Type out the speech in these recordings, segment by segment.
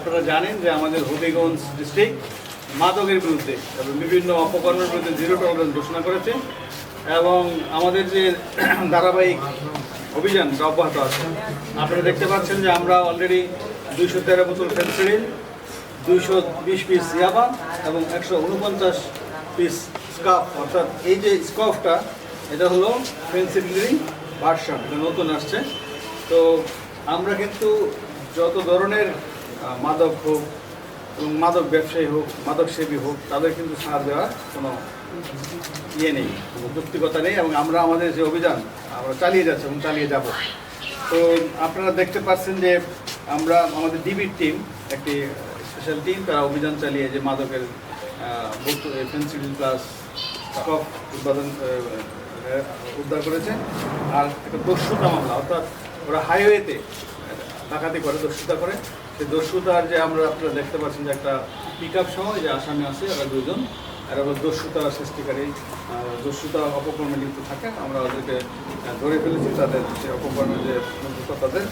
আপনারা জানেন যে আমাদের হবিগঞ্জ ডিস্ট্রিক্ট মাদকের বিরুদ্ধে এবং বিভিন্ন অপকর্মের বিরুদ্ধে জিরো টলারেন্স ঘোষণা করেছে এবং আমাদের যে ধারাবাহিক অভিযান অব্যাহত আছে, আপনারা দেখতে পাচ্ছেন যে আমরা অলরেডি দুইশো তেরো বোতল ফেন্সিডিল দুইশো বিশ পিস ইয়াবা এবং একশো উনপঞ্চাশ পিস স্কাফ। অর্থাৎ এই যে স্কাফটা, এটা হলো ফেন্সিডিলেরই ভার্সন নতুন আসছে। তো আমরা কিন্তু যত ধরনের মাদক হোক এবং মাদক ব্যবসায়ী হোক, মাদক সেবী হোক, তাদের কিন্তু ছাড় দেওয়ার কোনো ইয়ে নেই যুক্তিকতা নেই এবং আমরা আমাদের যে অভিযান, আমরা চালিয়ে যাচ্ছি এবং চালিয়ে যাব। তো আপনারা দেখতে পাচ্ছেন যে আমরা, আমাদের ডিবির টিম, একটি স্পেশাল টিম, তারা অভিযান চালিয়ে যে মাদকের পেন্সিল প্লাস স্কপ উৎপাদন উদ্ধার করেছে। আর একটা দস্যুতা মামলা, অর্থাৎ ওরা হাইওয়েতে ডাকাতি করে, দস্যুতা করে। সেই দস্যুতার যে আমরা আপনারা দেখতে পাচ্ছেন যে একটা পিক আপ সহ যে আসামি আছে এরা দুজন। আর ওরা দস্যুতা সৃষ্টিকারী দস্যুতা অপকর্মে লিপ্ত থাকে। আমরা ওদেরকে ধরে ফেলেছি তাদের সে অপকর্মের যে তাদের।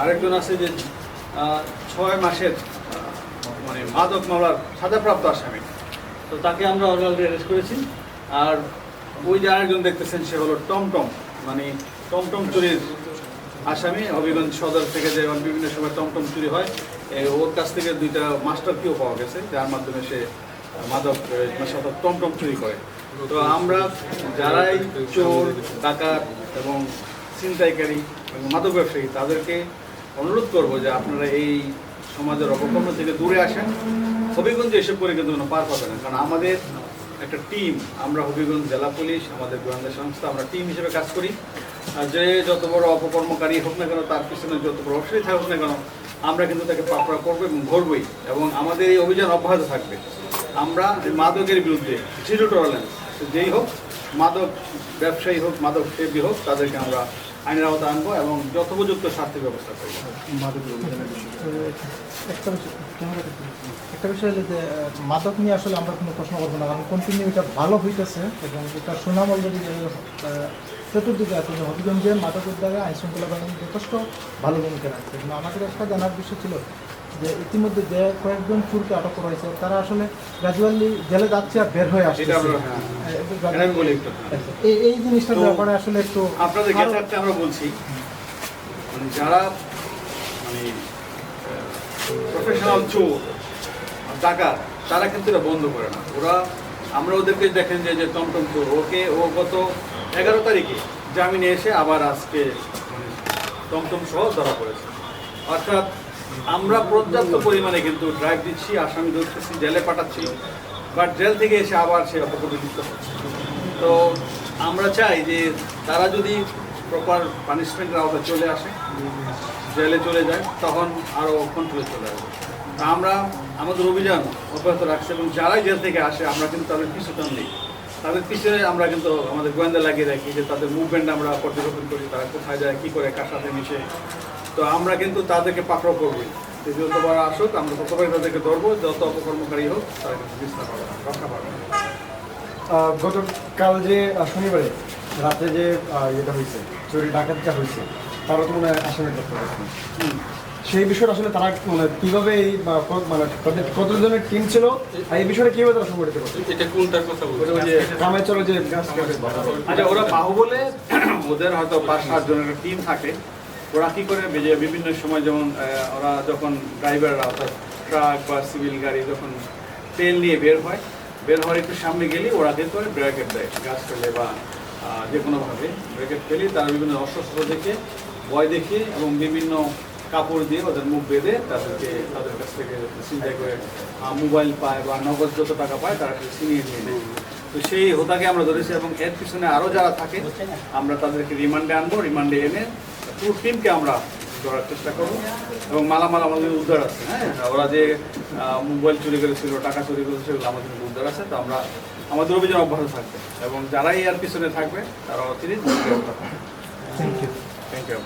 আরেকজন আছে যে ছয় মাসের মানে মাদক মামলার সাজাপ্রাপ্ত আসামি। তো তাকে আমরা অলরেডি অ্যারেস্ট করেছি। আর ওই যে আরেকজন দেখতেছেন, সে হলো টমটম। মানে টমটম চুরির আসামি হবিগঞ্জ সদর থেকে যে বিভিন্ন সময় টমটম চুরি হয় ওর কাছ থেকে দুইটা মাস্টার কিও পাওয়া গেছে, যার মাধ্যমে সে মাদক মানে অর্থাৎ টমটম চুরি করে। তো আমরা যারাই চোর, ডাকাত এবং ছিনতাইকারী এবং মাদক ব্যবসায়ী, তাদেরকে অনুরোধ করব যে আপনারা এই সমাজের অপকর্ম থেকে দূরে আসেন। হবিগঞ্জে এসব করে কিন্তু কোনো পার পাবে না, কারণ আমাদের একটা টিম আমরা হবিগঞ্জ জেলা পুলিশ, আমাদের গোয়েন্দা সংস্থা, আমরা টিম হিসেবে কাজ করি। যে যত বড় অপকর্মকারী হোক না কেন, তার পিছনে যত বড় অসুবিধা থাকুক না কেন, আমরা কিন্তু তাকে পাকড়া করব এবং ধরবই। এবং আমাদের এই অভিযান অব্যাহত থাকবে। আমরা মাদকের বিরুদ্ধে জিরো টলারেন্স যেই হোক, মাদক ব্যবসায়ী হোক, মাদক সেবী হোক, তাদেরকে আমরা আইনের আওতা আনব এবং যথোপযুক্ত শাস্তির ব্যবস্থা করব। একটা বিষয় হলো যে মাদক নিয়ে আসলে আমরা কোনো প্রশ্ন করব না, কারণ কন্টিনিউ এটা ভালো হইতেছে এবং এটা সুনাম অলরেডি চতুর্দিকে আছে যে হবিগঞ্জে মাদক উদ্যোগে আইন শৃঙ্খলা বাহিনী যথেষ্ট ভালো ভূমিকা রাখছে। কিন্তু আমাদের একটা জানার বিষয় ছিল যে ইতিমধ্যে যে কয়েকজন চুরকে আটক করা হয়েছে তারা আসলে গ্রাজুয়ালি জেলে যাচ্ছে আর বের হয়ে আসছে হ্যাঁ একটু হ্যাঁ। এই এই জিনিসটার ব্যাপারে আসলে একটু আপনাদের আমরা বলছি। মানে যারা মানে প্রফেশনাল চোর ডাকাত তারা কিন্তু এটা বন্ধ করে না। ওরা আমরা ওদেরকে দেখেন যে যে টমটম চোর ওকে ও গত এগারো তারিখে জামিনে এসে আবার আজকে মানে টমটম সহ ধরা পড়েছে। অর্থাৎ আমরা পর্যাপ্ত পরিমাণে কিন্তু ড্রাইভ দিচ্ছি, আসামি ধরতেছি, জেলে পাঠাচ্ছি বাট জেল থেকে এসে আবার সে হচ্ছে। তো আমরা চাই যে তারা যদি প্রপার পানিশমেন্টের আওতায় চলে আসে, জেলে চলে যায়, তখন আরও কন্ট্রোলে চলে আসবে। আমরা, আমাদের অভিযান অব্যাহত রাখছি এবং যারাই জেল থেকে আসে, আমরা কিন্তু তাদের পিছু টান দিই। তাদের পিছনে আমরা কিন্তু আমাদের গোয়েন্দা লাগিয়ে রাখি যে তাদের মুভমেন্ট আমরা পর্যবেক্ষণ করি, তারা কোথায় যায়, কী করে, কার সাথে মিশে তো আমরা কিন্তু তাদেরকে পাকড়াও করবই। যতবার আসুক আমরা ততবারই তাদেরকে ধরবো যত অপকর্মকারী হোক তারা কিন্তু বিস্তার পাবে না, রক্ষা পাবে গতকাল যে শনিবারে রাতে যে ইয়েটা হয়েছে চুরি ডাকাতিটা হয়েছে তারা তো মনে হয় আসামি করতে পারছে সেই বিষয়টা আসলে তারা মানে কীভাবে এই মানে কতজনের টিম ছিল আর এই বিষয়টা কীভাবে তারা সংগঠিত করছে? এটা কোনটার কথা বলছো? কামে চলো যে আচ্ছা ওরা বাহুবলে ওদের হয়তো পাঁচ সাত জনের টিম থাকে। ওরা কি করে? যে বিভিন্ন সময় যেমন ওরা যখন ড্রাইভাররা অর্থাৎ ট্রাক বা সিভিল গাড়ি যখন তেল নিয়ে বের হয় বের হওয়ার একটু সামনে গেলেই ওরা কি করে ব্রেকেট দেয় গাছ ফেলে বা যে কোনোভাবে ব্রেকেট ফেলে। তারা বিভিন্ন অস্ত্র দেখে ভয় দেখিয়ে এবং বিভিন্ন কাপড় দিয়ে ওদের মুখ বেঁধে তাদেরকে তাদের কাছ থেকে চিন্তা করে মোবাইল পায় বা নগদ যত টাকা পায় তারা ছিনিয়ে নিয়ে নেয়। তো সেই হোতাকে আমরা ধরেছি এবং এর পিছনে আরও যারা থাকে আমরা তাদেরকে রিমান্ডে আনব রিমান্ডে এনে পুরো টিমকে আমরা ধরার চেষ্টা করব এবং মালামাল আমাদের উদ্ধার আছে হ্যাঁ? ওরা যে মোবাইল চুরি করেছিল টাকা চুরি করেছিল সেগুলো আমাদের উদ্ধার আছে তো আমরা আমাদের অভিযান অব্যাহত থাকবে এবং যারাই এর পিছনে থাকবে তারা অতিরিক্ত থ্যাংক ইউ থ্যাংক ইউ